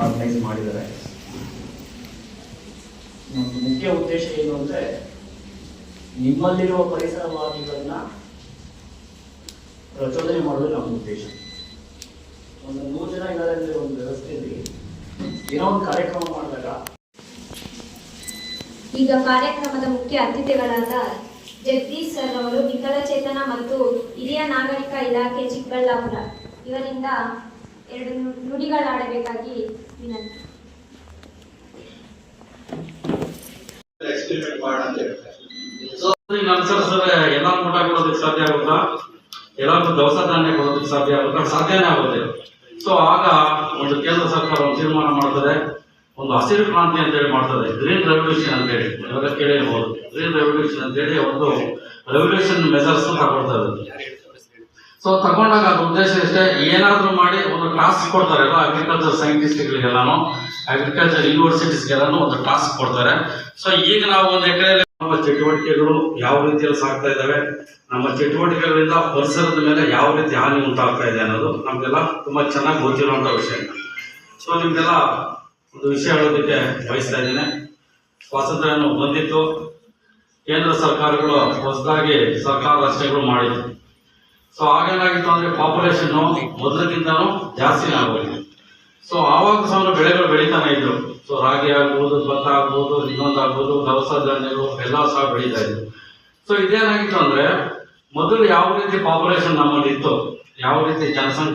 Organise ಮಾಡಿದ್ದಾರೆ. ಮುಖ್ಯ ಉದ್ದೇಶ ಏನು ಅಂದ್ರೆ, ನಿಮ್ಮಲ್ಲಿರುವ ಪರಿಸರವಾದಿಗಳನ್ನ ಪ್ರಚೋದನೆ ಮಾಡೋದು ನಮ್ಮ ಉದ್ದೇಶ. ಒಂದು ನೂರು ಜನ ಇದ್ದಾರೆ ಒಂದು ವ್ಯವಸ್ಥೆಯಲ್ಲಿ ಏನೋ ಒಂದು ಕಾರ್ಯಕ್ರಮ ಮಾಡಿದಾಗ ಈಗ ಕಾರ್ಯಕ್ರಮದ ಮುಖ್ಯ ಅತಿಥಿಗಳಾದ ಜಗದೀಶ್ ಸರ್ ಅವರು, ವಿಕಲಚೇತನ ಮತ್ತು ಹಿರಿಯ ನಾಗರಿಕ ಇಲಾಖೆ ಚಿಕ್ಕಬಳ್ಳಾಪುರ. ಇವರಿಂದ ಎರಡು ನುಡಿಗಳಾಡಬೇಕಾಗಿ ವಿನಂತಿ. ಎಲ್ಲ ಊಟ ಕೊಡೋದಕ್ಕೆ ಸಾಧ್ಯ ಆಗುತ್ತಾ? ಎಲ್ಲರಿಗೂ ದವಸ ಧಾನ್ಯ ಕೊಡೋದಕ್ಕೆ ಸಾಧ್ಯ ಆಗುತ್ತಾ? ಸಾಧ್ಯನೇ ಆಗುತ್ತೆ. ಸೊ ಆಗ ಒಂದು ಕೇಂದ್ರ ಸರ್ಕಾರ ಒಂದು ತೀರ್ಮಾನ ಮಾಡ್ತದೆ. ಒಂದು ಹಸಿರು ಕ್ರಾಂತಿ ಅಂತ ಹೇಳಿ ಮಾಡ್ತದೆ. ಗ್ರೀನ್ ರೆವಲ್ಯೂಷನ್ ಅಂತ ಹೇಳಿ. ಕೇಳಿರ್ಬೋದು. ಗ್ರೀನ್ ರೆವಲ್ಯೂಷನ್ ಅಂತ ಹೇಳಿ ಒಂದು ರೆವಲ್ಯೂಷನ್ ಮೆಜರ್ಸ್ ತಗೊಳ್ತದೆ ಸೊ ತಗೊಂಡಾಗ ಅದ್ರ ಉದ್ದೇಶ ಇಷ್ಟೇ, ಏನಾದರೂ ಮಾಡಿ ಒಂದು ಟಾಸ್ಕ್ ಕೊಡ್ತಾರೆ ಎಲ್ಲ ಅಗ್ರಿಕಲ್ಚರ್ ಸೈಂಟಿಸ್ಟ್ಗಳಿಗೆಲ್ಲಾನು ಅಗ್ರಿಕಲ್ಚರ್ ಯೂನಿವರ್ಸಿಟೀಸ್ಗೆಲ್ಲಾನು ಒಂದು ಟಾಸ್ಕ್ ಕೊಡ್ತಾರೆ. ಸೊ ಈಗ ನಾವು ಒಂದು ಎಕರೆಯಲ್ಲಿ ನಮ್ಮ ಚಟುವಟಿಕೆಗಳು ಯಾವ ರೀತಿಯಲ್ಲಿ ಸಾಗ್ತಾ ಇದ್ದಾವೆ, ನಮ್ಮ ಚಟುವಟಿಕೆಗಳಿಂದ ಪರಿಸರದ ಮೇಲೆ ಯಾವ ರೀತಿ ಹಾನಿ ಉಂಟಾಗ್ತಾ ಇದೆ ಅನ್ನೋದು ನಮಗೆಲ್ಲ ತುಂಬಾ ಚೆನ್ನಾಗಿ ಗೊತ್ತಿರುವಂತ ವಿಷಯ. ಸೊ ನಿಮಗೆಲ್ಲ ಒಂದು ವಿಷಯ ಹೇಳೋದಕ್ಕೆ ಬಯಸ್ತಾ ಇದ್ದೇನೆ. ಸ್ವಾತಂತ್ರ್ಯವನ್ನು ಬಂದಿತ್ತು ಕೇಂದ್ರ ಸರ್ಕಾರಗಳು ಹೊಸದಾಗಿ ಸರ್ಕಾರ ರಚನೆಗಳು ಮಾಡಿದ್ರು ಸೊ ಆಗೇನಾಗಿತ್ತು ಅಂದ್ರೆ ಪಾಪ್ಯುಲೇಷನ್ ಮೊದಲಕ್ಕಿಂತನೂ ಜಾಸ್ತಿ ಆಗೋಗಿದೆ. ಸೊ ಆವಾಗ ಸಮಯ ಬೆಳೆಗಳು ಬೆಳೀತಾನೆ ಇದ್ರು. ಸೊ ರಾಗಿ ಆಗ್ಬೋದು, ಭತ್ತ ಆಗ್ಬೋದು, ಇನ್ನೊಂದು ಆಗ್ಬೋದು, ದವಸ ಧಾನ್ಯಗಳು ಎಲ್ಲ ಸಹ ಬೆಳೀತಾ ಇದ್ರು ಸೊ ಇದೇನಾಗಿತ್ತು ಅಂದ್ರೆ ಮೊದಲು ಯಾವ ರೀತಿ ಪಾಪ್ಯುಲೇಷನ್ ನಮ್ಮಲ್ಲಿ ಇತ್ತು, ಯಾವ ರೀತಿ ಜನಸಂಖ್ಯೆ